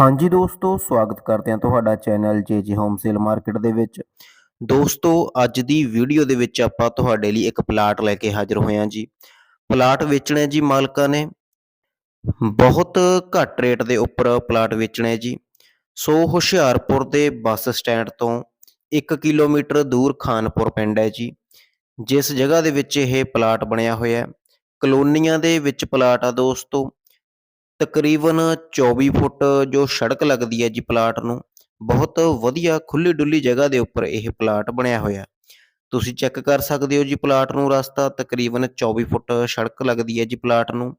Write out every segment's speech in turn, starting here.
ਹਾਂਜੀ ਦੋਸਤੋ, ਸਵਾਗਤ ਕਰਦੇ ਹਾਂ ਤੁਹਾਡਾ channel JJ home sale market ਦੇ ਵਿੱਚ। ਦੋਸਤੋ, ਅੱਜ ਦੀ ਵੀਡੀਓ ਦੇ ਵਿੱਚ ਆਪਾਂ ਤੁਹਾਡੇ ਲਈ ਇੱਕ ਪਲਾਟ ਲੈ ਕੇ ਹਾਜ਼ਰ ਹੋਏ ਹਾਂ ਜੀ। ਪਲਾਟ ਵੇਚਣਾ ਜੀ ਮਾਲਕਾਂ ਨੇ। ਬਹੁਤ ਘੱਟ ਰੇਟ ਦੇ ਉੱਪਰ ਪਲਾਟ ਵੇਚਣਾ ਜੀ। ਸੋ ਹੁਸ਼ਿਆਰਪੁਰ ਦੇ ਬੱਸ ਸਟੈਂਡ ਤੋਂ 1 ਕਿਲੋਮੀਟਰ ਦੂਰ ਖਾਨਪੁਰ ਪਿੰਡ ਹੈ ਜੀ। ਜਿਸ ਜਗ੍ਹਾ ਦੇ ਵਿੱਚ ਇਹ ਪਲਾਟ ਬਣਿਆ ਹੋਇਆ ਹੈ। ਕਲੋਨੀਆਂ ਦੇ ਵਿੱਚ ਪਲਾਟ ਆ ਦੋਸਤੋ। ਤਕਰੀਬਨ 24 ਫੁੱਟ ਜੋ ਸੜਕ ਲੱਗਦੀ ਹੈ ਜੀ ਪਲਾਟ ਨੂੰ, ਬਹੁਤ ਵਧੀਆ ਖੁੱਲੀ ਡੁੱਲੀ ਜਗ੍ਹਾ ਦੇ ਉੱਪਰ ਇਹ ਪਲਾਟ ਬਣਿਆ ਹੋਇਆ ਤੁਸੀਂ ਚੈੱਕ ਕਰ ਸਕਦੇ ਹੋ ਜੀ ਪਲਾਟ ਨੂੰ, ਰਸਤਾ ਤਕਰੀਬਨ 24 ਫੁੱਟ ਸੜਕ ਲੱਗਦੀ ਹੈ ਜੀ ਪਲਾਟ ਨੂੰ।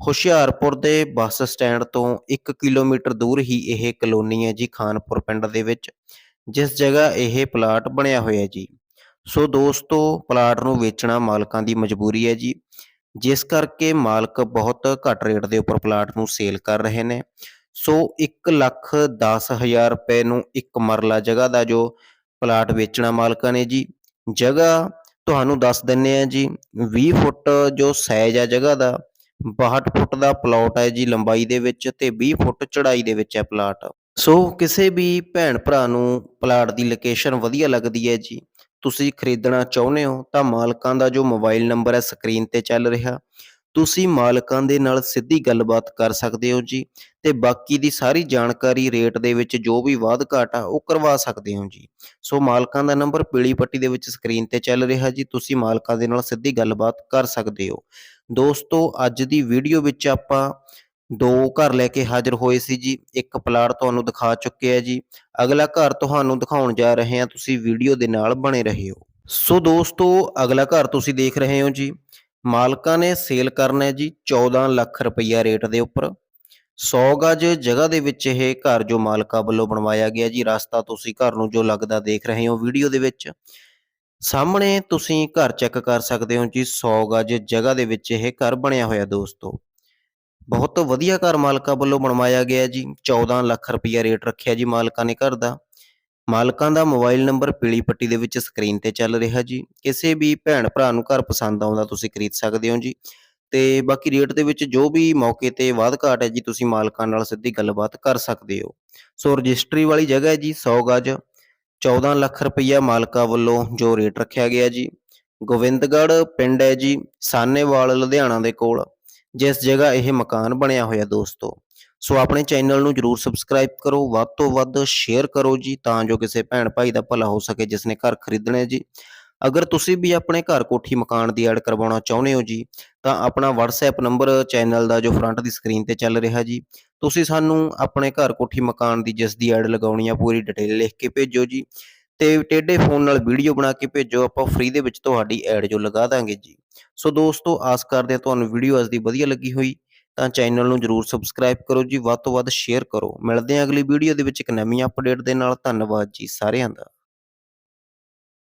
ਹੁਸ਼ਿਆਰਪੁਰ ਦੇ ਬੱਸ ਸਟੈਂਡ ਤੋਂ 1 ਕਿਲੋਮੀਟਰ ਦੂਰ ਹੀ ਇਹ ਕਲੋਨੀ ਹੈ ਜੀ ਖਾਨਪੁਰ ਪਿੰਡ ਦੇ ਵਿੱਚ, ਜਿਸ ਜਗ੍ਹਾ ਇਹ ਪਲਾਟ ਬਣਿਆ ਹੋਇਆ ਜੀ। ਸੋ ਦੋਸਤੋ, ਪਲਾਟ ਨੂੰ ਵੇਚਣਾ ਮਾਲਕਾਂ ਦੀ ਮਜਬੂਰੀ ਹੈ ਜੀ। ਜਿਸ ਕਰਕੇ ਮਾਲਕ ਬਹੁਤ ਘੱਟ ਰੇਟ ਦੇ ਉੱਪਰ ਪਲਾਟ ਨੂੰ ਸੇਲ ਕਰ ਰਹੇ ਨੇ। ਸੋ 1 ਲੱਖ 10 ਹਜ਼ਾਰ ਰੁਪਏ ਨੂੰ ਇੱਕ ਮਰਲਾ ਜਗ੍ਹਾ ਦਾ ਜੋ ਪਲਾਟ ਵੇਚਣਾ ਮਾਲਕਾਂ ਨੇ ਜੀ। ਜਗ੍ਹਾ ਤੁਹਾਨੂੰ ਦੱਸ ਦਿੰਨੇ ਆ ਜੀ 20 ਫੁੱਟ ਜੋ ਸਾਈਜ਼ ਹੈ ਜਗ੍ਹਾ ਦਾ 62 ਫੁੱਟ ਦਾ ਪਲਾਟ ਹੈ ਜੀ ਲੰਬਾਈ ਦੇ ਵਿੱਚ ਤੇ 20 ਫੁੱਟ ਚੜਾਈ ਦੇ ਵਿੱਚ ਹੈ ਪਲਾਟ। ਸੋ ਕਿਸੇ ਵੀ ਭੈਣ ਭਰਾ ਨੂੰ ਪਲਾਟ ਦੀ ਲੋਕੇਸ਼ਨ ਵਧੀਆ ਲੱਗਦੀ ਹੈ ਜੀ। ਤੁਸੀਂ ਖਰੀਦਣਾ ਚਾਹੁੰਦੇ ਹੋ, ਤਾਂ ਮਾਲਕਾਂ ਦਾ ਜੋ ਮੋਬਾਈਲ ਨੰਬਰ ਹੈ, ਸਕਰੀਨ ਤੇ ਚੱਲ ਰਿਹਾ। ਤੁਸੀਂ ਮਾਲਕਾਂ ਦੇ ਨਾਲ ਸਿੱਧੀ ਗੱਲਬਾਤ ਕਰ ਸਕਦੇ ਹੋ ਜੀ ਤੇ ਬਾਕੀ ਦੀ ਸਾਰੀ ਜਾਣਕਾਰੀ ਰੇਟ ਦੇ ਵਿੱਚ ਜੋ ਵੀ ਵਾਧ ਘਾਟ ਆ, ਉਹ ਕਰਵਾ ਸਕਦੇ ਹੋ ਜੀ। ਸੋ ਮਾਲਕਾਂ ਦਾ ਨੰਬਰ ਪੀਲੀ ਪੱਟੀ ਦੇ ਵਿੱਚ ਸਕਰੀਨ ਤੇ ਚੱਲ ਰਿਹਾ ਜੀ, ਤੁਸੀਂ ਮਾਲਕਾਂ ਦੇ ਨਾਲ ਸਿੱਧੀ ਗੱਲਬਾਤ ਕਰ ਸਕਦੇ ਹੋ। ਦੋਸਤੋ, ਅੱਜ ਦੀ ਵੀਡੀਓ ਵਿੱਚ ਆਪਾਂ ਦੋ ਘਰ ਲੈ ਕੇ ਹਾਜ਼ਰ ਹੋਏ ਸੀ ਜੀ। ਇੱਕ ਪਲਾਟ ਤੁਹਾਨੂੰ ਦਿਖਾ ਚੁੱਕੇ ਆ ਜੀ। ਅਗਲਾ ਘਰ ਤੁਹਾਨੂੰ ਦਿਖਾਉਣ ਜਾ ਰਹੇ ਹਾਂ। ਤੁਸੀਂ ਵੀਡੀਓ ਦੇ ਨਾਲ ਬਣੇ ਰਹੋ ਸੋ ਦੋਸਤੋ, ਅਗਲਾ ਘਰ ਤੁਸੀਂ ਦੇਖ ਰਹੇ ਹੋ ਜੀ। ਮਾਲਕਾਂ ਨੇ ਸੇਲ ਕਰਨਾ ਹੈ ਜੀ 14 ਲੱਖ ਰੁਪਈਆ ਰੇਟ ਦੇ ਉੱਪਰ। 100 ਗਜ ਜਗ੍ਹਾ ਦੇ ਵਿੱਚ ਇਹ ਘਰ ਜੋ ਮਾਲਕਾਂ ਵੱਲੋਂ ਬਣਵਾਇਆ ਗਿਆ ਜੀ, ਰਸਤਾ ਤੁਸੀਂ ਘਰ ਨੂੰ ਜੋ ਲੱਗਦਾ ਦੇਖ ਰਹੇ ਹੋ ਵੀਡੀਓ ਦੇ ਵਿੱਚ। ਸਾਹਮਣੇ ਤੁਸੀਂ ਘਰ ਚੈੱਕ ਕਰ ਸਕਦੇ ਹੋ ਜੀ 100 ਗਜ ਜਗ੍ਹਾ ਦੇ ਵਿੱਚ ਇਹ ਘਰ ਬਣਿਆ ਹੋਇਆ ਦੋਸਤੋ। ਬਹੁਤ ਵਧੀਆ ਘਰ ਮਾਲਕਾਂ ਵੱਲੋਂ ਬਣਵਾਇਆ ਗਿਆ ਜੀ। 14 ਲੱਖ ਰੁਪਈਆ ਰੇਟ ਰੱਖਿਆ ਜੀ ਮਾਲਕਾਂ ਨੇ ਘਰ ਦਾ। ਮਾਲਕਾਂ ਦਾ ਮੋਬਾਈਲ ਨੰਬਰ ਪੀਲੀ ਪੱਟੀ ਦੇ ਵਿੱਚ ਸਕਰੀਨ ਤੇ ਚੱਲ ਰਿਹਾ ਜੀ। ਕਿਸੇ ਵੀ ਭੈਣ ਭਰਾ ਨੂੰ ਘਰ ਪਸੰਦ ਆਉਂਦਾ ਤੁਸੀਂ ਖਰੀਦ ਸਕਦੇ ਹੋ ਜੀ। ਤੇ ਬਾਕੀ ਰੇਟ ਦੇ ਵਿੱਚ ਜੋ ਵੀ ਮੌਕੇ ਤੇ ਵਾਧ ਘਾਟ ਹੈ ਜੀ, ਤੁਸੀਂ ਮਾਲਕਾਂ ਨਾਲ ਸਿੱਧੀ ਗੱਲਬਾਤ ਕਰ ਸਕਦੇ ਹੋ। ਸੋ ਰਜਿਸਟਰੀ ਵਾਲੀ ਜਗ੍ਹਾ ਹੈ ਜੀ 100 ਗਜ। 14 ਲੱਖ ਰੁਪਈਆ ਮਾਲਕਾਂ ਵੱਲੋਂ ਜੋ ਰੇਟ ਰੱਖਿਆ ਗਿਆ ਜੀ। ਗੋਬਿੰਦਗੜ੍ਹ ਪਿੰਡ ਹੈ ਜੀ, ਸਾਨੇਵਾਲ ਲੁਧਿਆਣਾ ਦੇ ਕੋਲ। ਜਿਸ ਜਗ੍ਹਾ ਇਹ ਮਕਾਨ ਬਣਿਆ ਹੋਇਆ ਦੋਸਤੋ। ਸੋ ਆਪਣੇ ਚੈਨਲ ਨੂੰ ਜਰੂਰ ਸਬਸਕ੍ਰਾਈਬ ਕਰੋ, ਵੱਧ ਤੋਂ ਵੱਧ ਸ਼ੇਅਰ ਕਰੋ ਜੀ, ਤਾਂ ਜੋ ਕਿਸੇ ਭੈਣ ਭਾਈ ਦਾ ਭਲਾ ਹੋ ਸਕੇ ਜਿਸ ਨੇ ਘਰ ਖਰੀਦਣਾ ਹੈ ਜੀ। ਅਗਰ ਤੁਸੀਂ ਵੀ ਆਪਣੇ ਘਰ ਕੋਠੀ ਮਕਾਨ ਦੀ ਐਡ ਕਰਵਾਉਣਾ ਚਾਹੁੰਦੇ ਹੋ ਜੀ, ਤਾਂ ਆਪਣਾ WhatsApp ਨੰਬਰ ਚੈਨਲ ਦਾ ਜੋ ਫਰੰਟ ਦੀ ਸਕਰੀਨ ਤੇ ਚੱਲ ਰਿਹਾ ਜੀ, ਤੁਸੀਂ ਸਾਨੂੰ ਆਪਣੇ ਘਰ ਕੋਠੀ ਮਕਾਨ ਦੀ ਜਿਸ ਦੀ ਐਡ ਲਗਾਉਣੀ ਆ, ਪੂਰੀ ਡਿਟੇਲ ਲਿਖ ਕੇ ਭੇਜੋ ਜੀ। ਤੇ ਟੇਡੇ ਫੋਨ ਨਾਲ ਵੀਡੀਓ ਬਣਾ ਕੇ ਭੇਜੋ, ਆਪਾਂ ਫ੍ਰੀ ਦੇ ਵਿੱਚ ਤੁਹਾਡੀ ਐਡ ਜੋ ਲਗਾ ਦਾਂਗੇ ਜੀ। ਸੋ ਦੋਸਤੋ, ਆਸ ਕਰਦੇ ਹਾਂ ਤੁਹਾਨੂੰ ਵੀਡੀਓ ਅੱਜ ਦੀ ਵਧੀਆ ਲੱਗੀ ਹੋਈ, ਤਾਂ ਚੈਨਲ ਨੂੰ ਜਰੂਰ ਸਬਸਕ੍ਰਾਈਬ ਕਰੋ ਜੀ, ਵੱਧ ਤੋਂ ਵੱਧ ਸ਼ੇਅਰ ਕਰੋ। ਮਿਲਦੇ ਹਾਂ ਅਗਲੀ ਵੀਡੀਓ ਦੇ ਵਿੱਚ ਇੱਕ ਨਵੀਂ ਅਪਡੇਟ ਦੇ ਨਾਲ। ਧੰਨਵਾਦ ਜੀ ਸਾਰਿਆਂ ਦਾ।